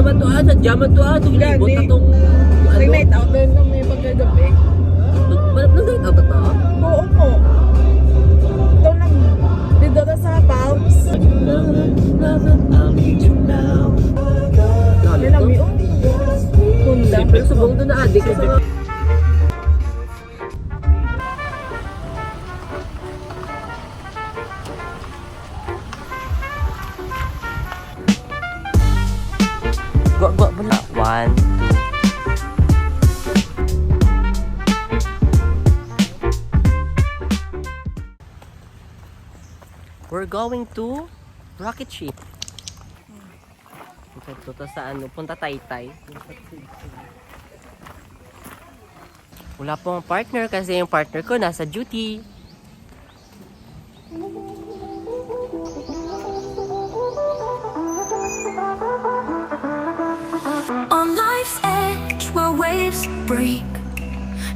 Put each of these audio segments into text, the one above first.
Ba to ah? Sadya man to ah. Tuglibot Gani. na tong... Ano? Nag-night out din kami pagkagabi. Parang nag-night out na to? Oo po. Ito lang. Dito na sa Palms. Ang miyo. Kunda. Siyempre, subong doon na adik going to rocket ship. Ito, ito sa ano, punta Taytay. Wala pong partner kasi yung partner ko nasa duty. On life's edge where waves break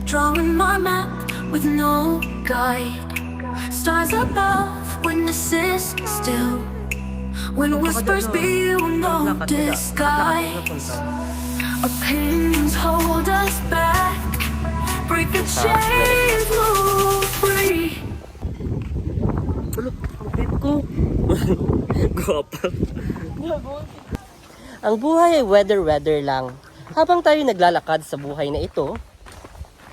Drawing my map with no guide Stars above, witnesses still When whispers beyond no disguise Opinions hold us back Break the chains, move free ko. Guwapa. Ang buhay ay weather-weather lang. Habang tayo naglalakad sa buhay na ito,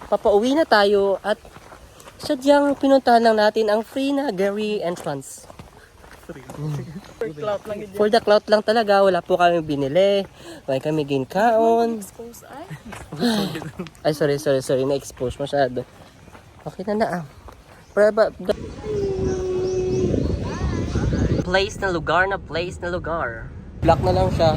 papauwi na tayo at sadyang pinuntahan lang natin ang free na Gary entrance. For clout lang. For the clout lang talaga, wala po kami binili. Wala kami ginkaon. Ay. Sorry, sorry, sorry. Na-expose masyado. Okay na na ah. Pero ba. Place na lugar na place na lugar. Black na lang siya.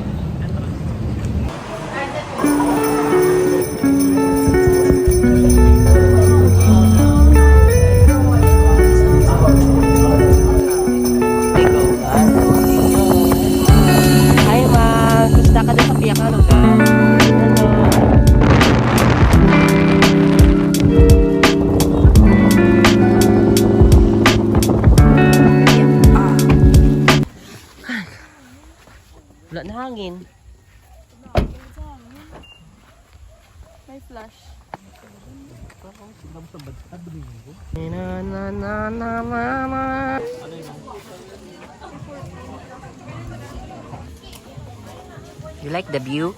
View?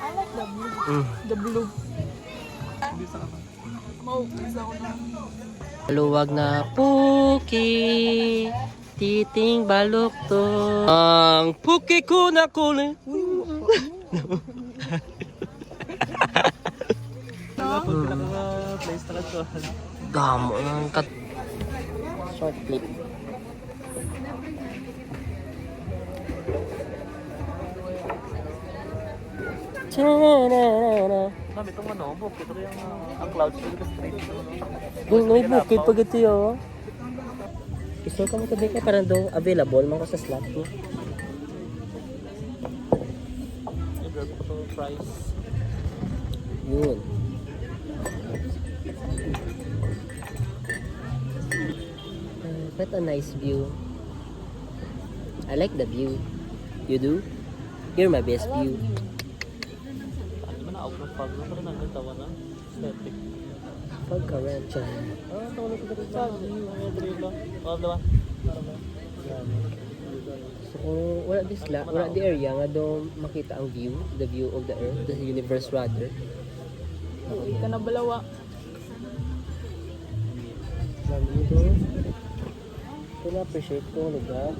I like the blue. Mm. The blue. Mau, isa ko na. Luwag na puki, titing balok to. Ang puki ko na kulit. Gamo ng kat... Short Kami itong ano, bukit ito yung uh, ang clouds dito straight. Yung may bukid pag ito yun. Gusto ka mo tabi ka parang daw available man ko sa slot ko. To price. Yun. Uh, what a nice view. I like the view. You do? You're my best view. Ano ba na out ng fog? Ano ba na? Aesthetic. Pagka-rancha. Ah, tawa na ko dito sa view. Ano ba dito? Oh, diba? Yan. So kung wala this la, wala the area nga do makita ang view, the view of the earth, the universe rather. Uy, ka na balawa. Sabi mo doon. Ito na appreciate ko ang lugar.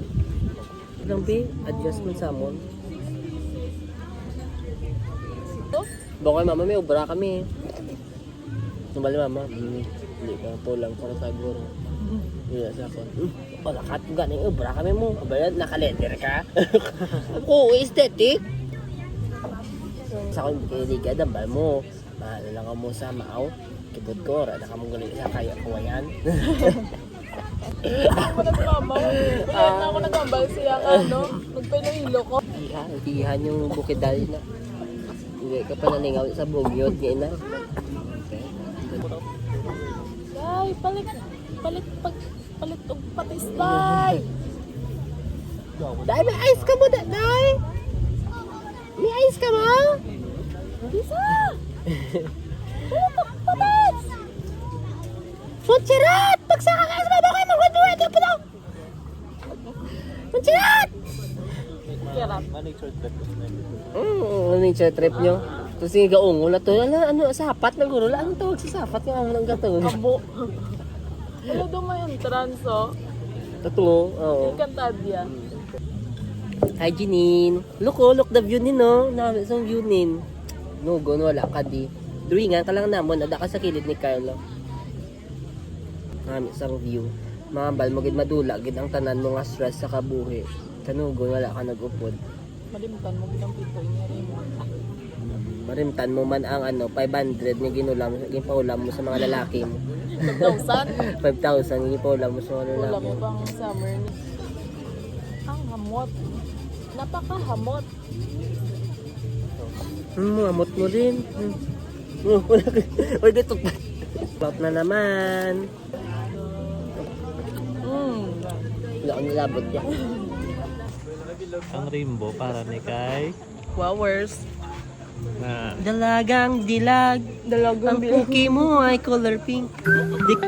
Lang be, adjustment sa amon. Ito? Baka mama may ubra kami. Tumbali mama. Hmm. Hindi ka po lang para sa guro. Hindi sa ako. Hmm. Wala ka ito ganing ubra kami mo. Abala, nakalender ka. Oo, aesthetic. Sa akong kiniligad, dambal mo. Mahal lang ka mo sa maaw. Kibot ko, rada ka mong galing sa kaya kawayan. Ako na sumama. Kaya na ako nagambal siya ano. Magpinahilo ko. Iha, ihan yung bukid dali na. Hindi ka pa nalingaw sa bugyot niya na. Day, palit, palit, pag, palit og patis, day. Dai, may ice ka mo, da- Dai! May ice ka mo? Bisa! Patis! Funchirat! Pagsaka ka sa baba kayo, magwaduwa ito pa daw! Funchirat! Kirap. Manik short cut. Hmm, ano yung trip nyo? Tapos yung gaungo na to, ano, ano, sapat na guro, ano tawag sa sapat yung amo ng gato? Kabo. Daw may entrance, oh. Totoo, oo. Encantadya. Hi, Janine. Look, oh, look the view ni, no? Namin sa view nin. No, gon, wala ka di. Duringan ka lang namon, ada ka sa kilid ni Carlo. Namin sa view. Mga bal mo gid madula, gid ang tanan mo nga stress sa kabuhi. Kanugon, wala ka nag-upod. Malimtan mo bilang pito niya rin mo. Marimtan mo man ang ano, 500 nga ginulam, ginpaulam mo sa mga lalaki mo. 5,000. 5,000 ginpaulam mo sa mga lalaki mo mo. pang summer ni. Ang hamot. Napakahamot. Hmm, amot mo rin. Hmm. Oh, wala ka. Uy, dito pa. Pop na naman. Mm. Wala akong nilabot niya. Ang rainbow para ni Kai. Flowers. Na Dalagang dilag. Dalagang Ang puki mo ay color pink. Dik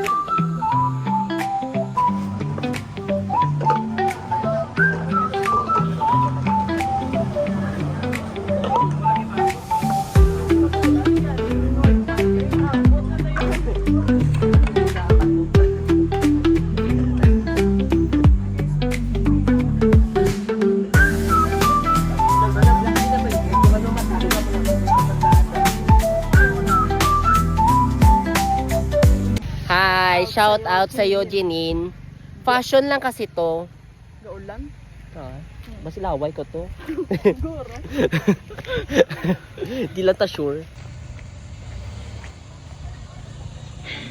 Hi, shout out sa iyo, Janine. Fashion lang kasi to. Gaulan. Ah, basi laway ko to. Siguro. Di lang ta sure.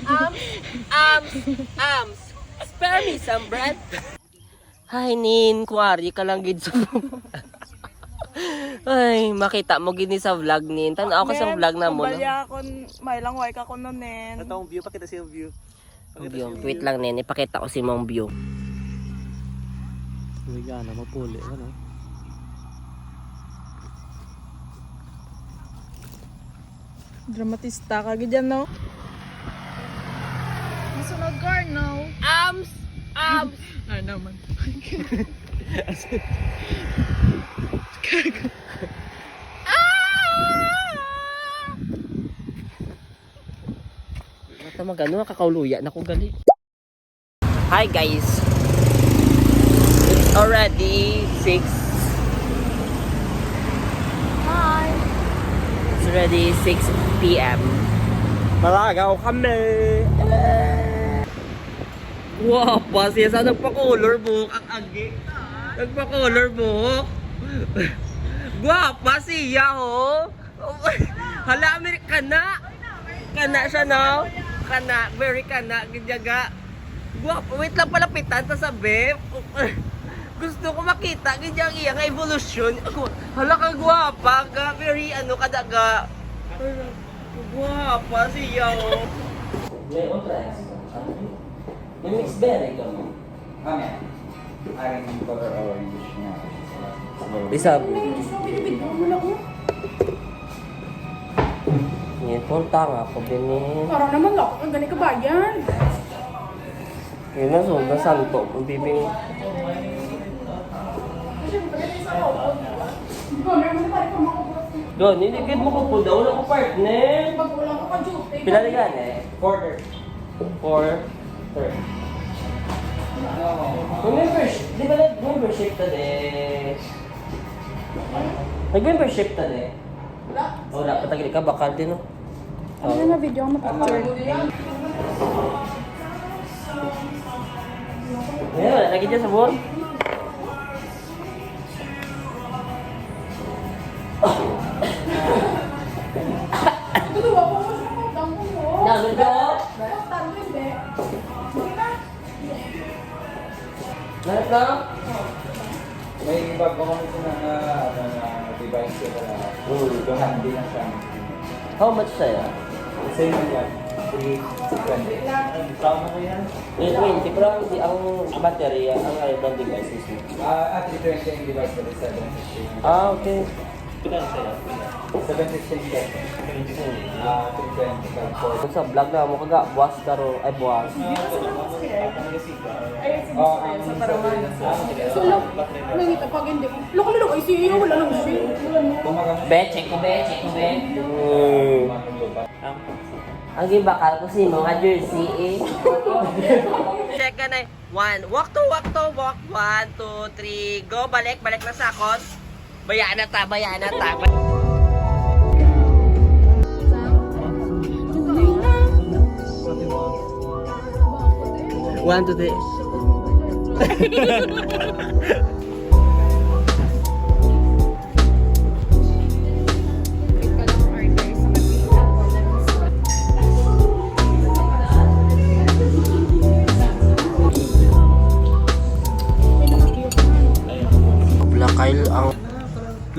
Arms, arms, arms. Spare me some bread. Hi, Nin. Kuwari ka lang gid sa Ay, makita mo gini sa vlog nin. Tanaw ka sa vlog na mo. No? Kumbalya ako, may lang way ka ko nonen. Ito ang view, pakita siya yung view. View. Wait lang, nin. Ipakita ko si mong view. Uy, gana, mapuli. Ano? Dramatista ka gidyan, no? Masunod car, no? Arms, arms. Ay naman. Mata magano, kakauluya na ko gali. Hi guys. It's already 6. Hi! It's already 6 p.m. Malagaw kami. Wow, siya sa nagpa-color book ang agi. Nagpa-color book. Gwapa siya ho. Hala, Amerikana. Kana siya no? Kana, very kana, gidyaga. Gwapa, wait lang palapitan ta sa beb. Gusto ko makita gidyang iya nga evolution. Ako, hala ka gwapa ka, very ano kadaga. Gwapa siya oh. May otra May mixed berry ka mo. Kami. Aking color orange niya. Bisa. Yan po tanga ko binin. Parang naman lang, ang gani kabayan. Yun na so, na santo. Ang bibing. Doon, hindi gid mo ko po daw. Wala ko partner. Pag-ulang ko ka, Jupe. Pila na yan eh? Quarter. May membership. Di ba nag-membership de? Nag-membership ta de? Wala. Wala, patagili ka. Bakal din no? Ano na video ang mapicture? Ayan, lagi dyan sa buwan. Yan, medyo. Lahat na? May iba pa kami na na ano na device ko na Hmm. ito handy na siya. How much saya? Same na yan. 320. Tama ko yan. Eh, 20, pero ang, ang battery, ang devices mo. Ah, at 320 yung device ko 760. Ah, okay. Pilan sa'yo? 760 yan. Ah, 320 ka Kung sa vlog na mo kaga, buwas karo, ay buwas. Oh, ang sa So, lang, nangita pag hindi. Loko lang, ay siya, wala nang siya. Kumagamit. Be, check ko be, check ko be. Hmm. Ang gibakal ko sino nga jersey eh. Check ka na. One, walk to, walk to, walk. One, two, three, go. Balik, balik na sa akon. Bayaan na ta, bayaan na ta. One, two, three. Blakail ang...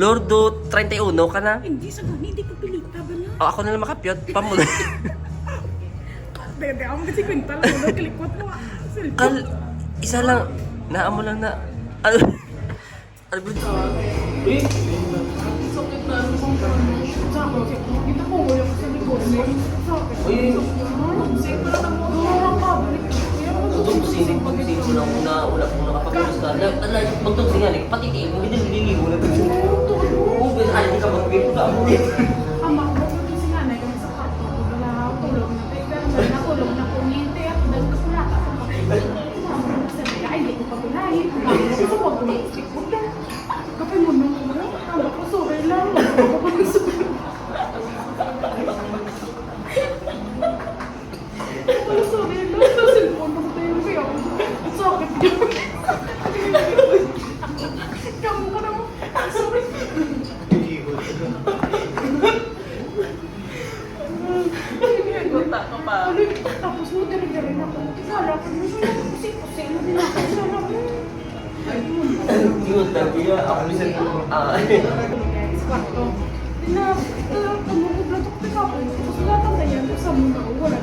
Lordo, 31 ka na? Hindi sa gani, hindi ko pilita ba na? Oh, ako na lang makapyot. Pamula. Bebe, ako kasi kwenta lang, ano, kalikot mo. ah. Kal, isa lang. Naamo lang na... Ano? Ano ba? Sakit na ano. Kita ko, wala ko sa likod mo. Sakit. Sakit pa lang ako. Gawang ka, balik ka. Kaya ako Tugsing, tugsing ko lang una, una ko nakapagpapos ka. Ala, magtugsing yan eh. Pati tiyo, hindi nililigo mo na tugsing. Oo, pero ay, hindi ka ko na Ah, Guys, kwarto. Na, ano ko plato ko ka po. Tapos lahat ang ganyan. Tapos sa muna ko, wala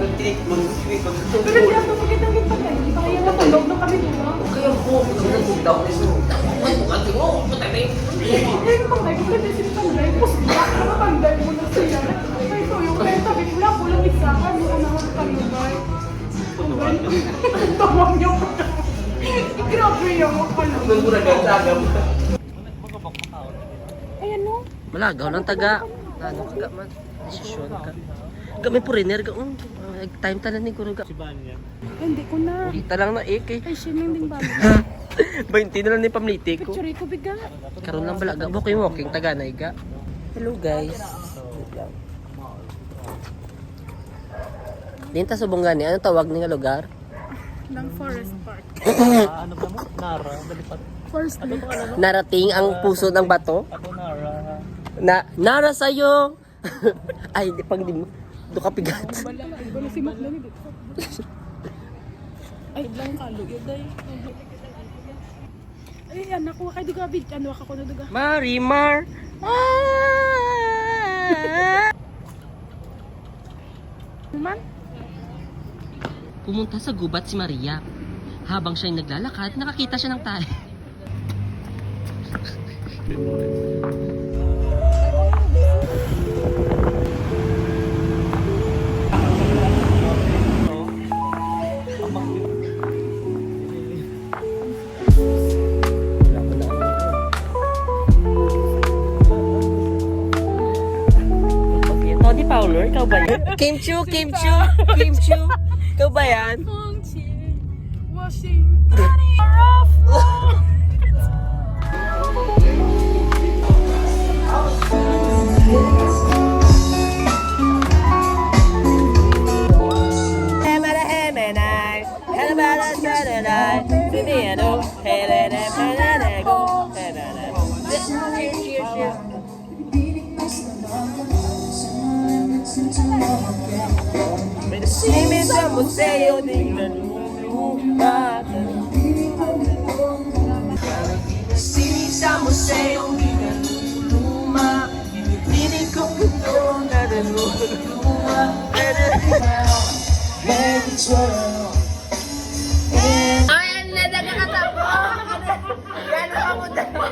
na na Kasi, Gisipa ko na ako. Na. Hindi, ko. Pero di ako makita ng pagkain. Hindi pa kaya natulog na kami diba? Kaya po, nagsisit ako nito. Ay, bukati mo, patay Eh, yung pangay ko kasi si Panday. Tapos bak na panday mo na siya. Ay, ko yung kaya sabi ko lang, kulang isa ka. Ano ka naman panday? Tawag niya pa. Grabe yung mga pala. Nagmuragan sa agam. Ayan. Malagaw lang taga. Ano taga man? Desisyon ka. Kami po rin, erga. Um, time tanan ni Kuruga. Si Banya. Hindi ko na. Kita lang na eh, kay Ay, siya nang ding bago. 20 na lang ni pamliti ko. Picture ko biga. Karoon lang balaga. Walking walking, taga na iga. Hello guys. Dinta sa Bongani, ano tawag ni nga lugar? Ng Forest Park. Ah, ano ba mo? Nara. Dalipat. Forest Ano ba ano? Narating ang puso ng bato. Ako Nara. Na, nara sa'yo! Ay, di pag di mo. Do ka pigat. Ay, lang kalo yun day. Ay, anak ko kay duga big ano ako na duga. Marimar! Ah! Man, Pumunta sa gubat si Maria. Habang siya'y naglalakad, nakakita siya ng tayo. Kim Chu, Kim Chu, Kim. Ikaw ba yan? Museo di naluluma Sini sa museo di naluluma Tinitig ko ito na naluluma Ay, ang nada ka katapos! Gano'n ka mo